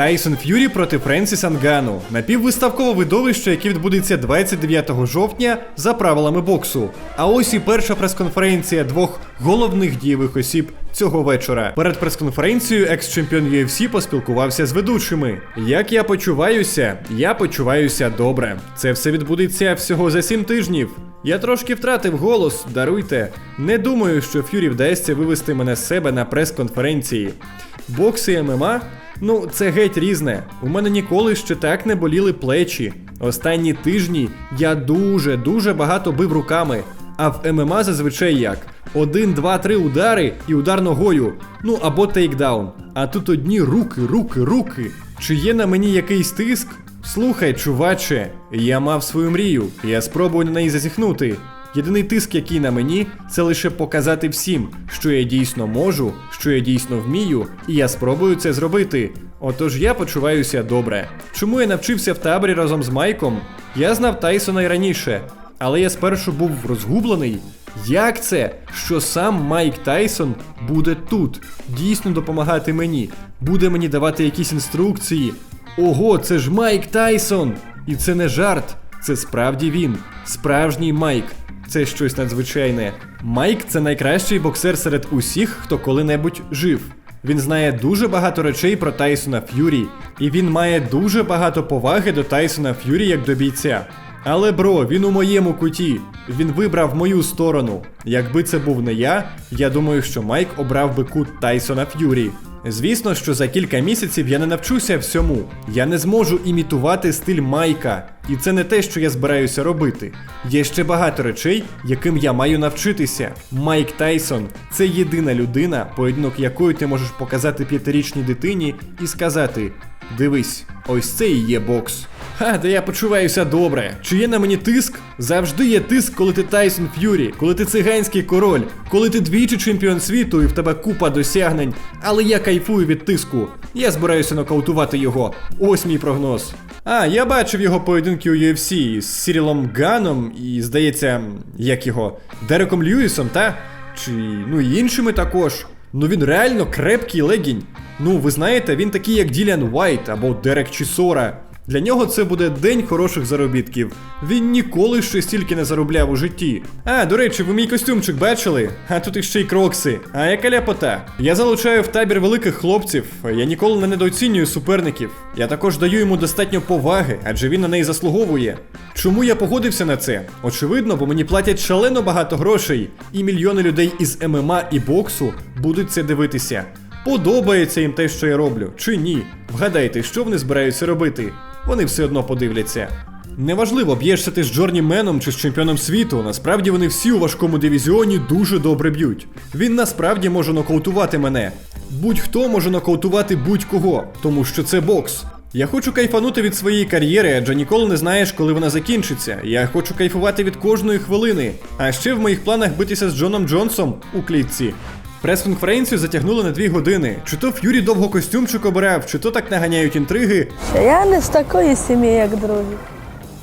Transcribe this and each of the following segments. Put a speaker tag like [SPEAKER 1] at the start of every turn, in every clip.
[SPEAKER 1] Тайсон Ф'юрі проти Френсіса Нгану напіввиставкове видовище, яке відбудеться 29 жовтня за правилами боксу. А ось і перша прес-конференція двох головних дієвих осіб цього вечора. Перед прес-конференцією екс-чемпіон UFC поспілкувався з ведучими. Як я почуваюся? Я почуваюся добре. Це все відбудеться всього за 7 тижнів. Я трошки втратив голос, даруйте. Не думаю, що Ф'юрі вдасться вивести мене з себе на прес-конференції. Бокс і ММА? Ну, це геть різне. У мене ніколи ще так не боліли плечі. Останні тижні я дуже дуже багато бив руками. А в ММА зазвичай як? Один, два, три удари і удар ногою. Ну або тейкдаун. А тут одні руки, руки, руки. Чи є на мені якийсь тиск? Слухай, чуваче, я мав свою мрію, я спробую на неї зазіхнути. Єдиний тиск, який на мені, це лише показати всім, що я дійсно можу, що я дійсно вмію, і я спробую це зробити. Отож я почуваюся добре. Чому я навчився в таборі разом з Майком? Я знав Тайсона й раніше, але я спершу був розгублений. Як це, що сам Майк Тайсон буде тут, дійсно допомагати мені, буде мені давати якісь інструкції? Ого, це ж Майк Тайсон! І це не жарт, це справді він, справжній Майк. Це щось надзвичайне. Майк це найкращий боксер серед усіх, хто коли-небудь жив. Він знає дуже багато речей про Тайсона Ф'юрі, і він має дуже багато поваги до Тайсона Ф'юрі як до бійця. Але бро, він у моєму куті. Він вибрав мою сторону. Якби це був не я, я думаю, що Майк обрав би кут Тайсона Ф'юрі. Звісно, що за кілька місяців я не навчуся всьому. Я не зможу імітувати стиль Майка. І це не те, що я збираюся робити. Є ще багато речей, яким я маю навчитися. Майк Тайсон це єдина людина, поєдинок якої ти можеш показати п'ятирічній дитині і сказати: Дивись, ось це і є бокс. Ха, де я почуваюся добре. Чи є на мені тиск? Завжди є тиск, коли ти Тайсон Ф'юрі, коли ти циганський король, коли ти двічі чемпіон світу і в тебе купа досягнень. Але я кайфую від тиску. Я збираюся нокаутувати його. Ось мій прогноз. А, я бачив його поєдинки у UFC з Сірілом Ганом і, здається, як його, Дереком Льюісом, та? Чи ну і іншими також. Ну він реально крепкий легінь. Ну, ви знаєте, він такий, як Ділян Уайт або Дерек Чісора. Для нього це буде день хороших заробітків. Він ніколи ще стільки не заробляв у житті. А, до речі, ви мій костюмчик бачили? А тут іще й крокси. А яка ляпота? Я залучаю в табір великих хлопців. Я ніколи не недооцінюю суперників. Я також даю йому достатньо поваги, адже він на неї заслуговує. Чому я погодився на це? Очевидно, бо мені платять шалено багато грошей, і мільйони людей із ММА і боксу будуть це дивитися. Подобається їм те, що я роблю, чи ні? Вгадайте, що вони збираються робити. Вони все одно подивляться. Неважливо, б'єшся ти з Джорні Меном чи з чемпіоном світу, насправді вони всі у важкому дивізіоні дуже добре б'ють. Він насправді може нокаутувати мене. Будь-хто може нокаутувати будь-кого, тому що це бокс. Я хочу кайфанути від своєї кар'єри, адже ніколи не знаєш, коли вона закінчиться. Я хочу кайфувати від кожної хвилини. А ще в моїх планах битися з Джоном Джонсом у клітці. Прес-конференцію затягнули на дві години. Чи то Ф'юрі довго костюмчик обирав, чи то так наганяють інтриги.
[SPEAKER 2] Я не з такої сім'ї, як другі.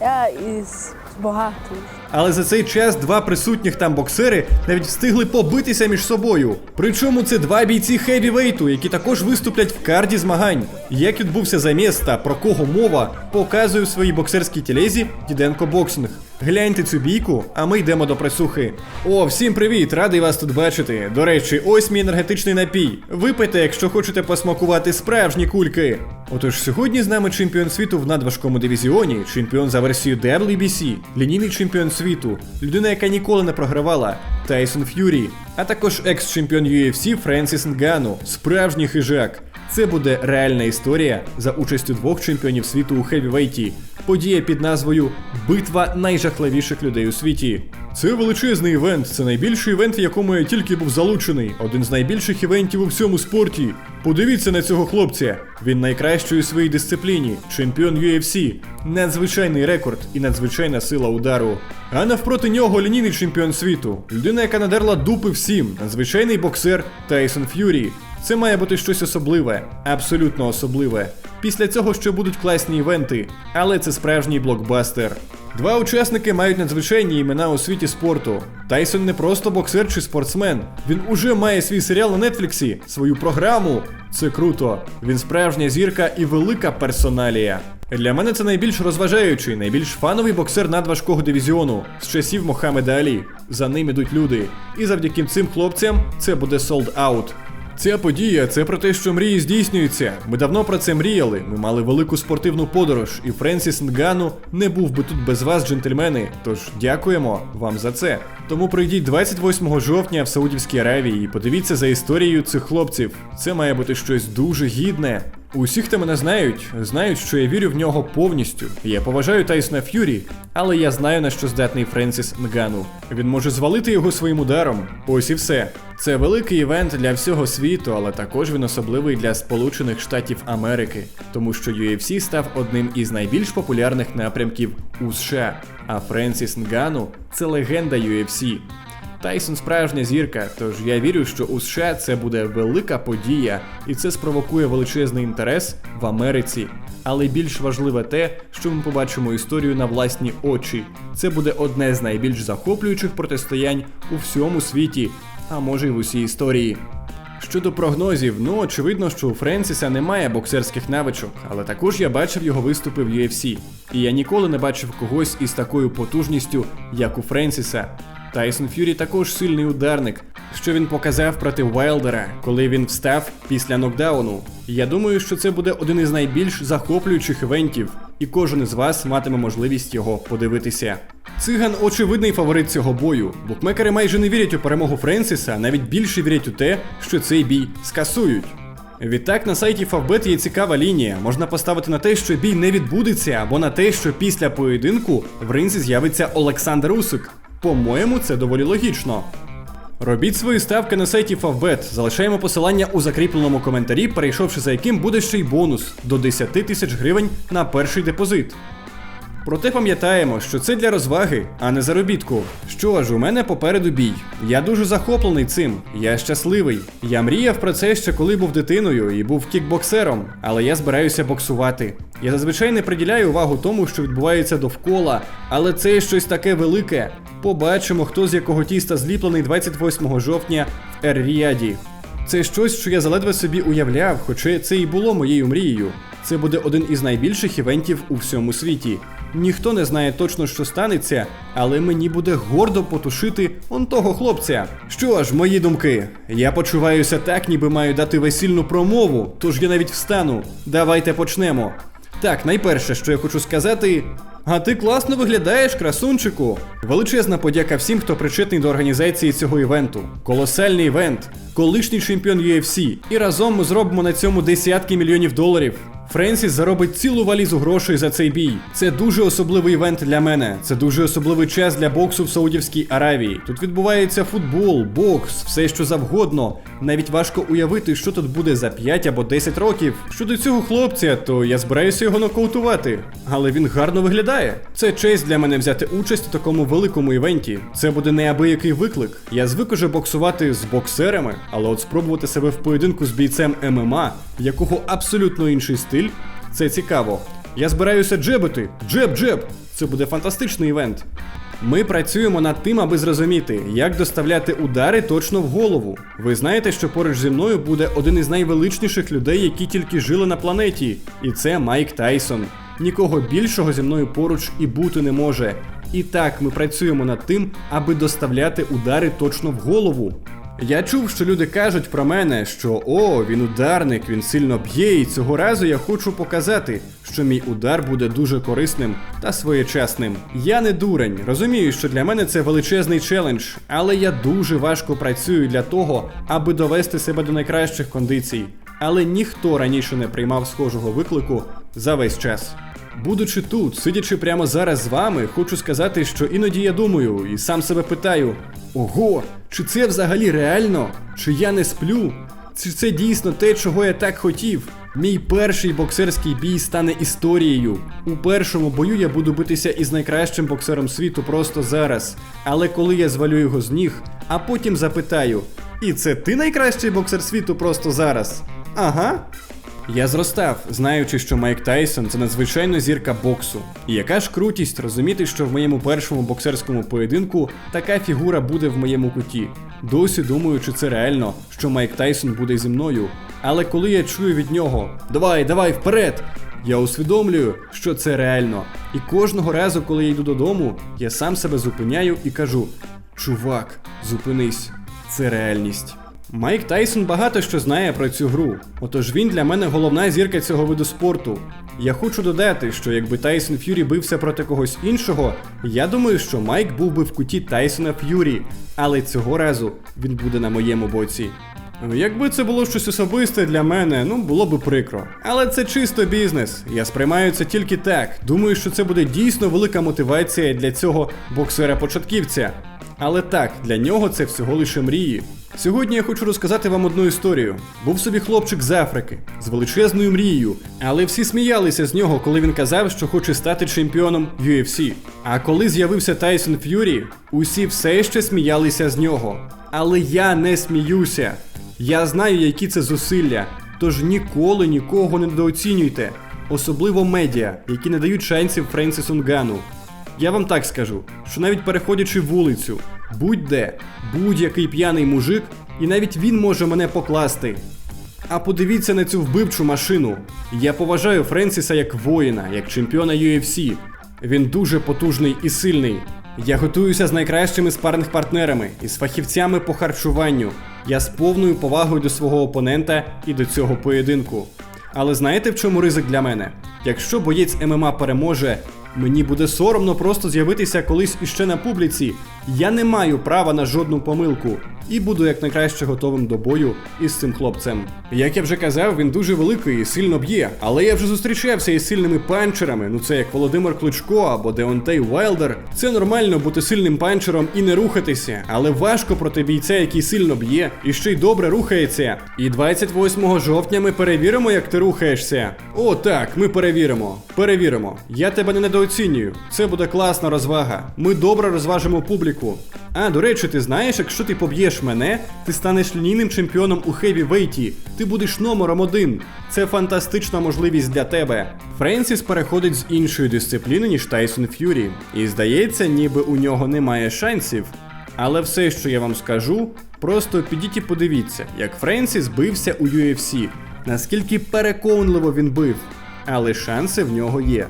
[SPEAKER 2] Я із багатої.
[SPEAKER 1] Але за цей час два присутніх там боксери навіть встигли побитися між собою. Причому це два бійці хевівейту, які також виступлять в карді змагань. Як відбувся заміс та про кого мова, показую в своїй боксерській тілезі Діденко Боксинг. Гляньте цю бійку, а ми йдемо до присухи. О, всім привіт! Радий вас тут бачити. До речі, ось мій енергетичний напій. Випийте, якщо хочете посмакувати справжні кульки. Отож, сьогодні з нами чемпіон світу в надважкому дивізіоні, чемпіон за версією WBC, лінійний чемпіон світу, людина, яка ніколи не програвала, Тайсон Ф'юрі, а також екс-чемпіон UFC Френсіс Нгану, справжній хижак. Це буде реальна історія за участю двох чемпіонів світу у хевівейті. Подія під назвою Битва найжахливіших людей у світі. Це величезний івент. Це найбільший івент, в якому я тільки був залучений. Один з найбільших івентів у всьому спорті. Подивіться на цього хлопця. Він найкращий у своїй дисципліні, чемпіон UFC, надзвичайний рекорд і надзвичайна сила удару. А навпроти нього лінійний чемпіон світу, людина, яка надерла дупи всім, надзвичайний боксер Тайсон Ф'юрі. Це має бути щось особливе, абсолютно особливе. Після цього ще будуть класні івенти, але це справжній блокбастер. Два учасники мають надзвичайні імена у світі спорту. Тайсон не просто боксер чи спортсмен. Він уже має свій серіал на Нетфліксі, свою програму. Це круто. Він справжня зірка і велика персоналія. Для мене це найбільш розважаючий, найбільш фановий боксер надважкого дивізіону з часів Мохамеда Алі. За ним ідуть люди. І завдяки цим хлопцям це буде out. Ця подія це про те, що мрії здійснюються. Ми давно про це мріяли. Ми мали велику спортивну подорож, і Френсіс Нгану не був би тут без вас, джентльмени. Тож дякуємо вам за це. Тому прийдіть 28 жовтня в Саудівській Аравії і подивіться за історією цих хлопців. Це має бути щось дуже гідне. Усі, хто мене знають, знають, що я вірю в нього повністю. Я поважаю Тайсона Ф'юрі, але я знаю на що здатний Френсіс Нгану. Він може звалити його своїм ударом. Ось і все. Це великий івент для всього світу, але також він особливий для Сполучених Штатів Америки, тому що UFC став одним із найбільш популярних напрямків у США. А Френсіс Нгану це легенда UFC. Тайсон справжня зірка, тож я вірю, що у США це буде велика подія, і це спровокує величезний інтерес в Америці. Але більш важливе те, що ми побачимо історію на власні очі. Це буде одне з найбільш захоплюючих протистоянь у всьому світі, а може й в усій історії. Щодо прогнозів, ну очевидно, що у Френсіса немає боксерських навичок, але також я бачив його виступи в UFC. І я ніколи не бачив когось із такою потужністю, як у Френсіса. Тайсон Ф'юрі також сильний ударник, що він показав проти Вайлдера, коли він встав після нокдауну. Я думаю, що це буде один із найбільш захоплюючих івентів, і кожен із вас матиме можливість його подивитися. Циган очевидний фаворит цього бою. Букмекери майже не вірять у перемогу Френсіса, навіть більше вірять у те, що цей бій скасують. Відтак на сайті Favbet є цікава лінія. Можна поставити на те, що бій не відбудеться, або на те, що після поєдинку в ринзі з'явиться Олександр Усик. По-моєму, це доволі логічно. Робіть свої ставки на сайті Favbet. Залишаємо посилання у закріпленому коментарі, перейшовши за яким буде ще й бонус до 10 тисяч гривень на перший депозит. Проте пам'ятаємо, що це для розваги, а не заробітку. Що ж, у мене попереду бій. Я дуже захоплений цим. Я щасливий. Я мріяв про це ще коли був дитиною і був кікбоксером, але я збираюся боксувати. Я зазвичай не приділяю увагу тому, що відбувається довкола, але це щось таке велике. Побачимо, хто з якого тіста зліплений 28 жовтня в Ер-Ріаді. Це щось, що я заледве собі уявляв, хоча це і було моєю мрією. Це буде один із найбільших івентів у всьому світі. Ніхто не знає точно, що станеться, але мені буде гордо потушити он того хлопця. Що ж, мої думки, я почуваюся так, ніби маю дати весільну промову, тож я навіть встану. Давайте почнемо. Так, найперше, що я хочу сказати. А ти класно виглядаєш, красунчику. Величезна подяка всім, хто причетний до організації цього івенту. Колосальний івент, колишній чемпіон UFC. І разом ми зробимо на цьому десятки мільйонів доларів. Френсіс заробить цілу валізу грошей за цей бій. Це дуже особливий івент для мене. Це дуже особливий час для боксу в Саудівській Аравії. Тут відбувається футбол, бокс, все що завгодно. Навіть важко уявити, що тут буде за 5 або 10 років. Щодо цього хлопця, то я збираюся його нокаутувати. Але він гарно виглядає. Це честь для мене взяти участь у такому великому івенті. Це буде неабиякий виклик. Я звик уже боксувати з боксерами, але от спробувати себе в поєдинку з бійцем ММА, в якого абсолютно інший стиль, це цікаво. Я збираюся джебити. Джеб, джеб. Це буде фантастичний івент. Ми працюємо над тим, аби зрозуміти, як доставляти удари точно в голову. Ви знаєте, що поруч зі мною буде один із найвеличніших людей, які тільки жили на планеті, і це Майк Тайсон. Нікого більшого зі мною поруч і бути не може. І так ми працюємо над тим, аби доставляти удари точно в голову. Я чув, що люди кажуть про мене, що о, він ударник, він сильно б'є, і цього разу я хочу показати, що мій удар буде дуже корисним та своєчасним. Я не дурень, розумію, що для мене це величезний челендж, але я дуже важко працюю для того, аби довести себе до найкращих кондицій. Але ніхто раніше не приймав схожого виклику за весь час. Будучи тут, сидячи прямо зараз з вами, хочу сказати, що іноді я думаю і сам себе питаю: ого, чи це взагалі реально? Чи я не сплю? Чи це дійсно те, чого я так хотів? Мій перший боксерський бій стане історією. У першому бою я буду битися із найкращим боксером світу просто зараз. Але коли я звалю його з ніг, а потім запитаю: І це ти найкращий боксер світу просто зараз? Ага. Я зростав, знаючи, що Майк Тайсон це надзвичайно зірка боксу. І яка ж крутість розуміти, що в моєму першому боксерському поєдинку така фігура буде в моєму куті. Досі думаю, чи це реально, що Майк Тайсон буде зі мною. Але коли я чую від нього Давай, давай, вперед! Я усвідомлюю, що це реально. І кожного разу, коли я йду додому, я сам себе зупиняю і кажу: Чувак, зупинись, це реальність. Майк Тайсон багато що знає про цю гру, отож він для мене головна зірка цього виду спорту. Я хочу додати, що якби Тайсон Ф'юрі бився проти когось іншого, я думаю, що Майк був би в куті Тайсона Ф'юрі, але цього разу він буде на моєму боці. Якби це було щось особисте для мене, ну було би прикро. Але це чисто бізнес. Я сприймаю це тільки так. Думаю, що це буде дійсно велика мотивація для цього боксера-початківця. Але так, для нього це всього лише мрії. Сьогодні я хочу розказати вам одну історію. Був собі хлопчик з Африки з величезною мрією, але всі сміялися з нього, коли він казав, що хоче стати чемпіоном UFC. А коли з'явився Тайсон Ф'юрі, усі все ще сміялися з нього. Але я не сміюся. Я знаю, які це зусилля, тож ніколи нікого не недооцінюйте, особливо медіа, які не дають шансів Френсісу Нгану. Я вам так скажу, що навіть переходячи вулицю, будь-де, будь-який п'яний мужик, і навіть він може мене покласти. А подивіться на цю вбивчу машину. Я поважаю Френсіса як воїна, як чемпіона UFC. Він дуже потужний і сильний. Я готуюся з найкращими спаринг-партнерами і з фахівцями по харчуванню. Я з повною повагою до свого опонента і до цього поєдинку. Але знаєте в чому ризик для мене? Якщо боєць ММА переможе, мені буде соромно просто з'явитися колись іще на публіці. Я не маю права на жодну помилку і буду якнайкраще готовим до бою із цим хлопцем. Як я вже казав, він дуже великий і сильно б'є, але я вже зустрічався із сильними панчерами. Ну це як Володимир Кличко або Деонтей Уайлдер. Це нормально бути сильним панчером і не рухатися, але важко проти бійця, який сильно б'є і ще й добре рухається. І 28 жовтня ми перевіримо, як ти рухаєшся. О, так, ми перевіримо. Перевіримо. Я тебе не недооцінюю. Це буде класна розвага. Ми добре розважимо публіку. А, до речі, ти знаєш, якщо ти поб'єш мене, ти станеш лінійним чемпіоном у хеві-вейті. Ти будеш номером один. Це фантастична можливість для тебе. Френсіс переходить з іншої дисципліни, ніж Тайсон Ф'юрі. І здається, ніби у нього немає шансів. Але все, що я вам скажу, просто підіть і подивіться, як Френсіс бився у UFC, наскільки переконливо він бив. Але шанси в нього є.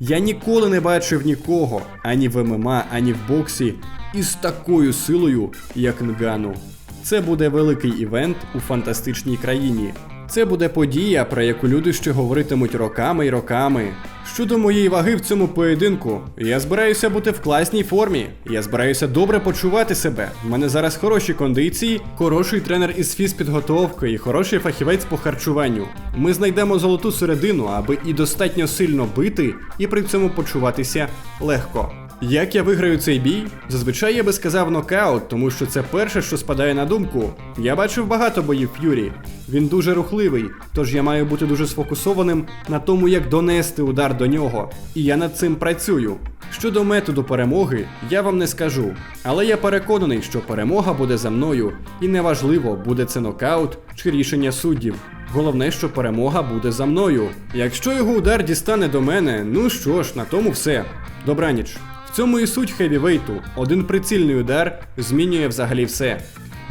[SPEAKER 1] Я ніколи не бачив нікого, ані в ММА, ані в боксі, із такою силою, як Нгану. Це буде великий івент у фантастичній країні. Це буде подія, про яку люди ще говоритимуть роками й роками. Щодо моєї ваги в цьому поєдинку, я збираюся бути в класній формі. Я збираюся добре почувати себе. У мене зараз хороші кондиції, хороший тренер із фізпідготовки і хороший фахівець по харчуванню. Ми знайдемо золоту середину, аби і достатньо сильно бити, і при цьому почуватися легко. Як я виграю цей бій? Зазвичай я би сказав нокаут, тому що це перше, що спадає на думку. Я бачив багато боїв Ф'юрі. Він дуже рухливий, тож я маю бути дуже сфокусованим на тому, як донести удар до нього. І я над цим працюю. Щодо методу перемоги, я вам не скажу. Але я переконаний, що перемога буде за мною, і неважливо, буде це нокаут чи рішення суддів. Головне, що перемога буде за мною. Якщо його удар дістане до мене, ну що ж, на тому все. Добраніч. Цьому і суть хевівейту. Один прицільний удар змінює взагалі все.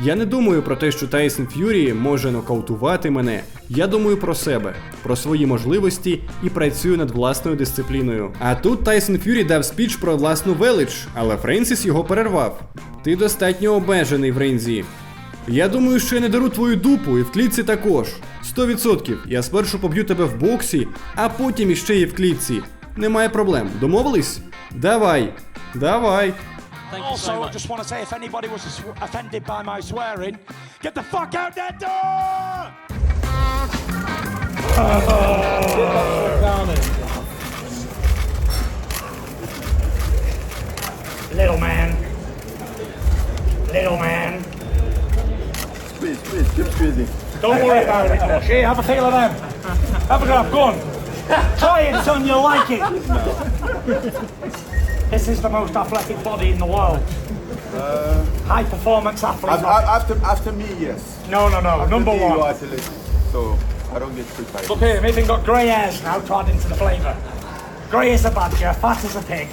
[SPEAKER 1] Я не думаю про те, що Тайсон Ф'юрі може нокаутувати мене. Я думаю про себе, про свої можливості і працюю над власною дисципліною. А тут Тайсон Ф'юрі дав спіч про власну велич, але Френсіс його перервав. Ти достатньо обмежений в ринзі. Я думаю, що я не дару твою дупу і в клітці також. 100%. Я спершу поб'ю тебе в боксі, а потім іще і в клітці. Немає проблем. Домовились? Давай. Давай.
[SPEAKER 3] Thank you so
[SPEAKER 4] Also, I
[SPEAKER 3] much.
[SPEAKER 4] just want to say if anybody was sw- offended by my swearing, get the fuck out that door!
[SPEAKER 5] Little man. Little man.
[SPEAKER 6] Squeeze, squeeze, keep squeezing.
[SPEAKER 5] Don't worry about it. Okay, have a feel of them. Have a grab, go on. Try it, son, you'll like it. this is the most athletic body in the world. Uh, High performance athlete.
[SPEAKER 6] After, after, me, yes.
[SPEAKER 5] no, no, no.
[SPEAKER 6] After
[SPEAKER 5] Number
[SPEAKER 6] me, you
[SPEAKER 5] one.
[SPEAKER 6] are athlete. So I don't get tricked by
[SPEAKER 5] Look here, me even got grey hairs now, trod into the flavour. Grey as a badger, fat as a pig.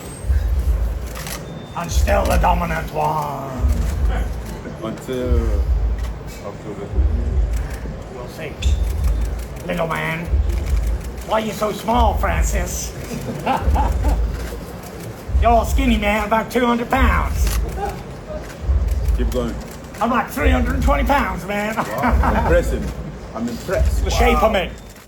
[SPEAKER 5] And still the dominant one.
[SPEAKER 6] until October.
[SPEAKER 5] We'll see. Little man. Why you so small, Francis? You're a skinny man, about 200 pounds.
[SPEAKER 6] Keep going.
[SPEAKER 5] I'm like 320 pounds, man.
[SPEAKER 6] Wow, impressive. I'm impressed.
[SPEAKER 5] the shape I'm in.